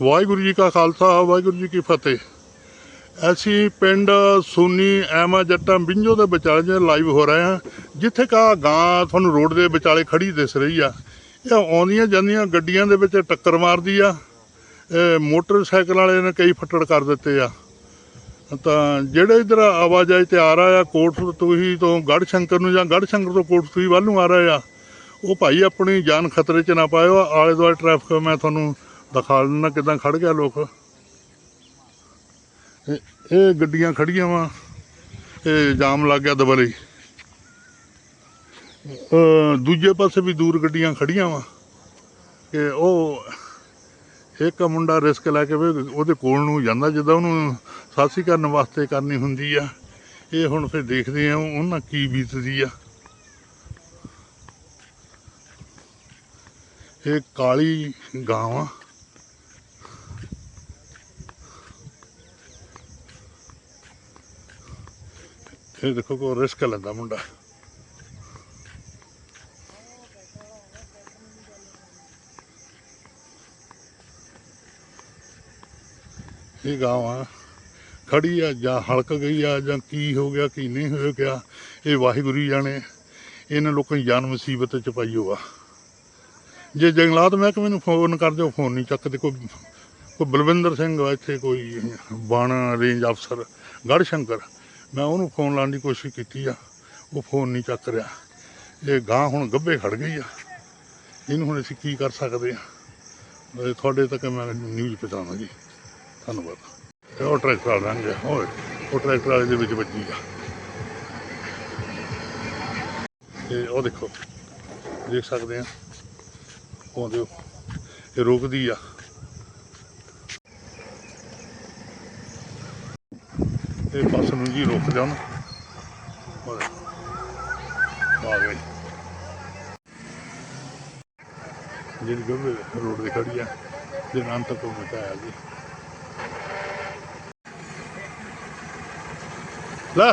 ਵਾਹਿਗੁਰੂ ਜੀ ਕਾ ਖਾਲਸਾ, ਵਾਹਿਗੁਰੂ ਜੀ ਕੀ ਫਤਿਹ। ਅਸੀਂ ਪਿੰਡ ਸੋਨੀ ਐਮਾ ਜੱਟਾਂ ਬਿੰਜੋ ਦੇ ਵਿਚਾਲੇ ਜੇ ਲਾਈਵ ਹੋ ਰਹੇ ਹਾਂ, ਜਿੱਥੇ ਕਾ ਗਾਂ ਤੁਹਾਨੂੰ ਰੋਡ ਦੇ ਵਿਚਾਲੇ ਖੜੀ ਦਿਸ ਰਹੀ ਆ। ਇਹ ਆਉਂਦੀਆਂ ਜਾਂਦੀਆਂ ਗੱਡੀਆਂ ਦੇ ਵਿੱਚ ਟੱਕਰ ਮਾਰਦੀ ਆ। ਇਹ ਮੋਟਰਸਾਈਕਲ ਵਾਲੇ ਨੇ ਕਈ ਫੱਟੜ ਕਰ ਦਿੱਤੇ ਆ। ਤਾਂ ਜਿਹੜੇ ਇਧਰ ਆਵਾਜਾਈ ਤੇ ਆ ਰਿਹਾ ਆ ਕੋਟ ਤੁਸੀਂ ਤੋਂ ਗੜ ਸ਼ੰਕਰ ਨੂੰ ਜਾਂ ਗੜ ਸ਼ੰਕਰ ਤੋਂ ਕੋਟ ਤੁਸੀਂ ਵੱਲ ਨੂੰ ਆ ਰਹੇ ਆ, ਉਹ ਭਾਈ ਆਪਣੀ ਜਾਨ ਖਤਰੇ 'ਚ ਨਾ ਪਾਇਓ ਆਲੇ ਦੁਆਲੇ ਟ੍ਰੈਫਿਕ, ਮੈਂ ਤੁਹਾਨੂੰ ਦਿਖਾ ਦਿੰਦਾ ਕਿਦਾਂ ਖੜ ਗਿਆ ਲੋਕ। ਇਹ- ਗੱਡੀਆਂ ਖੜੀਆਂ ਵਾ। ਇਹ ਜਾਮ ਲੱਗ ਗਿਆ ਦਬਲੇ ਦੂਜੇ ਪਾਸੇ ਵੀ ਦੂਰ ਗੱਡੀਆਂ ਖੜੀਆਂ ਵਾ। ਕਿ ਉਹ ਇੱਕ ਮੁੰਡਾ ਰਿਸਕ ਲੈ ਕੇ ਉਹਦੇ ਕੋਲ ਨੂੰ ਜਾਂਦਾ ਜਿੱਦਾਂ ਉਹਨੂੰ ਸਾਸੀ ਕਰਨ ਵਾਸਤੇ ਕਰਨੀ ਹੁੰਦੀ ਆ। ਇਹ ਹੁਣ ਫਿਰ ਦੇਖਦੇ ਆ ਉਹਨਾਂ ਕੀ ਬੀਤਦੀ ਆ। ਇਹ ਕਾਲੀ ਗਾਂ ਆ ਇਹ ਦੇਖੋ ਕੋ ਰਿਸਕ ਲੈਂਦਾ ਮੁੰਡਾ। ਇਹ ਗਾਂ ਆ। ਖੜੀ ਆ ਜਾਂ ਹਲਕ ਗਈ ਆ ਜਾਂ ਕੀ ਹੋ ਗਿਆ, ਕੀ ਨਹੀਂ ਹੋ ਗਿਆ, ਇਹ ਵਾਹਿਗੁਰੂ ਜਾਣੇ, ਇਹਨਾਂ ਲੋਕਾਂ ਦੀ ਜਾਨ ਮੁਸੀਬਤ ਚ ਪਾਈ ਹੋਆ। ਜੇ ਜੰਗਲਾਤ ਮਹਿਕਮੇ ਨੂੰ ਫੋਨ ਕਰ ਦਿਓ, ਫੋਨ ਨਹੀਂ ਚੱਕਦੇ। ਕੋਈ ਕੋਈ ਬਲਵਿੰਦਰ ਸਿੰਘ ਇੱਥੇ ਕੋਈ ਬਣ ਰੇਂਜ ਅਫਸਰ ਗੜ ਸ਼ੰਕਰ ਮੈਂ ਉਹਨੂੰ ਫੋਨ ਲਾਉਣ ਦੀ ਕੋਸ਼ਿਸ਼ ਕੀਤੀ ਆ। ਉਹ ਫੋਨ ਨਹੀਂ ਚੱਕ ਰਿਹਾ। ਇਹ ਗਾਂ ਹੁਣ ਗੱਭੇ ਖੜ ਗਈ ਆ। ਇਹਨੂੰ ਹੁਣ ਅਸੀਂ ਕੀ ਕਰ ਸਕਦੇ ਆ? ਤੁਹਾਡੇ ਤੱਕ ਮੈਂ ਨਿਊਜ਼ ਪਹੁੰਚਾਉਣਾ ਜੀ। ਧੰਨਵਾਦ। ਉਹ ਟਰੈਕਟਰ ਵਾਲਾ ਲੰਘ ਗਿਆ। ਓਏ, ਉਹ ਟਰੈਕਟਰ ਵਾਲੇ ਦੇ ਵਿੱਚ ਵੱਜੀ ਆ। ਤੇ ਉਹ ਦੇਖੋ, ਦੇਖ ਸਕਦੇ ਆ। ਉਹ ਦਿਓ ਇਹ ਰੁਕਦੀ ਆ। ਇਹ ਬੱਸ ਨੂੰ ਜੀ ਰੁਕ ਜਾਣ। ਓਏ ਆ ਗਈ ਜਿਹੜੀ ਗੱਭੇ ਰੋਡ ਤੇ ਖੜੀ ਆ ਦੇ ਨਾਮ ਤੱਕ ਉਹ ਜੀ। ਲੈ।